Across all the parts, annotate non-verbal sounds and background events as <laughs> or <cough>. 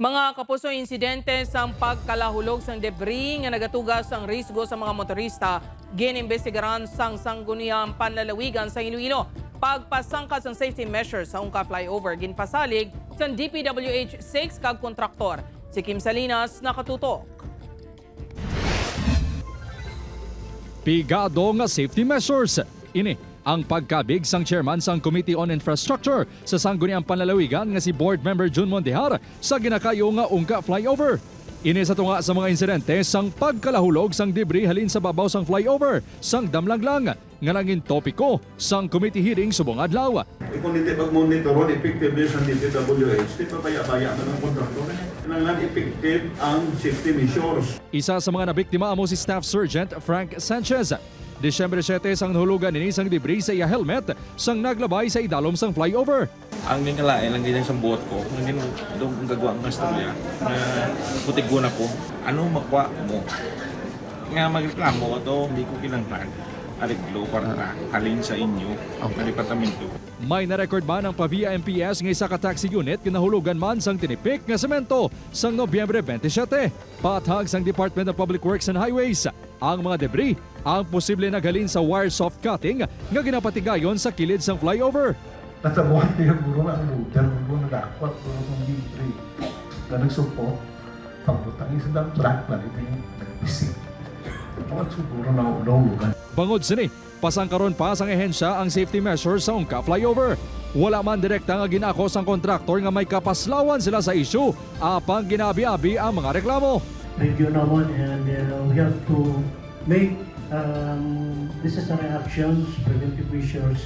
Mga kapuso insidente sa pagkalahulog sang debris nga nagatugas ang risgo sa mga motorista ginimbestigaran sang sangguniang panlalawigan sa Iloilo. Pagpasangkas ang safety measures sa Ungka flyover ginpasalig sa DPWH 6 kag kontraktor. Si Kim Salinas nakatutok. Pigado nga safety measures. Ini ang pagkabig sang chairman sang Committee on Infrastructure sa sangguniang panlalawigan nga si board member Jun Mondehar sa ginakayo nga ungka flyover. Ini sa tunga sa mga insidente sang pagkalahulog sang debris halin sa babaw sang flyover sang damlanglang nga naging topiko sang committee hearing subong adlaw. Kung hindi pag-monitoron, effectiveness ng DPWH, di pa baya-baya man ang kontraktor. Kailangan effective ang safety measures. Isa sa mga nabiktima amo si Staff Sergeant Frank Sanchez. Desyembre 7 sang nahulugan nini sang debris sa iya helmet sang naglabay sa idalom sang flyover. ang ginalain lang din sa buot ko, ang din doon ang gagawa ng istorya na putig ko na ko, ano makwa mo? Nga magreklamo to, hindi ko kinanglan. Ariglo para halin sa inyo ang departamento. May na-record man ang Pavia MPS nga isa ka taxi unit kinahulugan man sang tinipik nga semento sang Nobyembre 27. Patag sang Department of Public Works and Highways. Ang mga debris ang posible naghalin sa wire soft cutting nga ginapatigayon sa kilid sang flyover. Natabuhan <laughs> niya guro nga ang lugar, guro nag-akwat, guro ng libre. Na nagsumpo, pagbutan niya sa dump truck, lalito yung nagbisik. Mga siguro na ulong Bangod sini, pasangkaron pa sang ehensya ang safety measures sa Ungka flyover. Wala man direkta nga ginako sang kontraktor nga may kapaslawan sila sa issue apang ginabi-abi ang mga reklamo. review naman and uh, we have to make um, necessary actions, preventive measures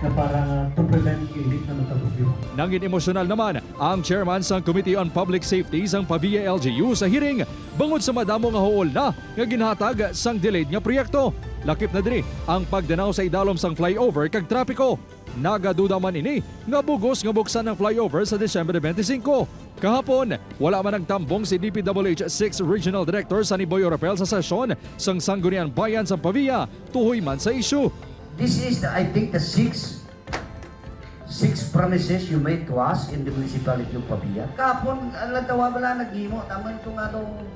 na para to prevent hindi na matagugyo. Nangin emosyonal naman ang chairman sang Committee on Public Safety sang Pavia LGU sa hearing bangod sa madamo nga huol na nga ginhatag sang delayed nga proyekto. Lakip na diri ang pagdanaw sa idalom sang flyover kag trapiko. Nagaduda man ini nga bugos nga buksan ng flyover sa Desyembre 25. Kahapon, wala man nagtambong si DPWH 6 Regional Director Sunny Boy Oropel sa sesyon sang Sangguniang Bayan sa Pavia tuhoy man sa issue. This is, the, I think, the six six promises you made to us in the municipality of Pabia. Kapon, alam tawa bala naghimo, taman ko nga nung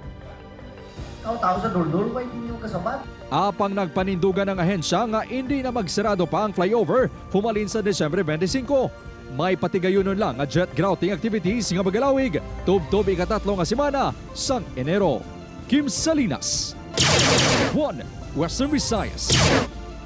tao sa duldul, why hindi nyo kasabat? Apang nagpanindugan ng ahensya nga hindi na magsarado pa ang flyover humalin sa Desyembre 25. May patigayonon lang nga jet grouting activities nga magalawig tub-tub ikatatlo nga semana sang Enero. Kim Salinas, One Western Visayas.